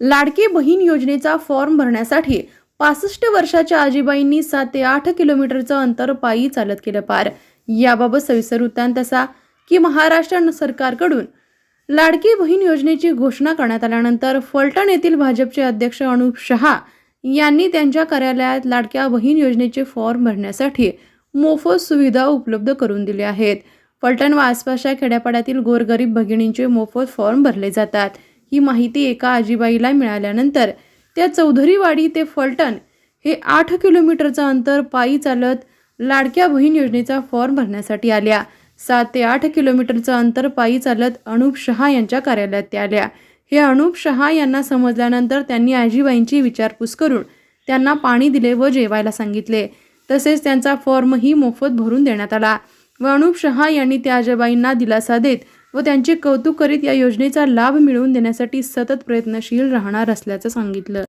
लाडकी बहीण योजनेचा फॉर्म भरण्यासाठी पासष्ट वर्षाच्या आजीबाईंनी सात ते आठ किलोमीटरचं अंतर पायी चालत केलं पार. याबाबत सविस्तर वृत्तांत असा की महाराष्ट्र सरकारकडून लाडकी बहीण योजनेची घोषणा करण्यात आल्यानंतर फलटण येथील भाजपचे अध्यक्ष अनुप शहा यांनी त्यांच्या कार्यालयात लाडक्या बहीण योजनेचे फॉर्म भरण्यासाठी मोफत सुविधा उपलब्ध करून दिल्या आहेत. फलटण व आसपासच्या खेड्यापाड्यातील गोरगरीब भगिनींचे मोफत फॉर्म भरले जातात. ही माहिती एका आजीबाईला मिळाल्यानंतर त्या चौधरीवाडी ते फलटण हे आठ किलोमीटरचं अंतर पायी चालत लाडक्या बहीण योजनेचा फॉर्म भरण्यासाठी आल्या. सात ते आठ किलोमीटरचं अंतर पायी चालत अनुप शहा यांच्या कार्यालयात त्या आल्या. हे अनुप शहा यांना समजल्यानंतर त्यांनी आजीबाईंची विचारपूस करून त्यांना पाणी दिले व जेवायला सांगितले. तसेच त्यांचा फॉर्मही मोफत भरून देण्यात आला व अनुप शहा यांनी त्या आजीबाईंना दिलासा देत व त्यांचे कौतुक करीत या योजनेचा लाभ मिळवून देण्यासाठी सतत प्रयत्नशील राहणार असल्याचं सांगितलं.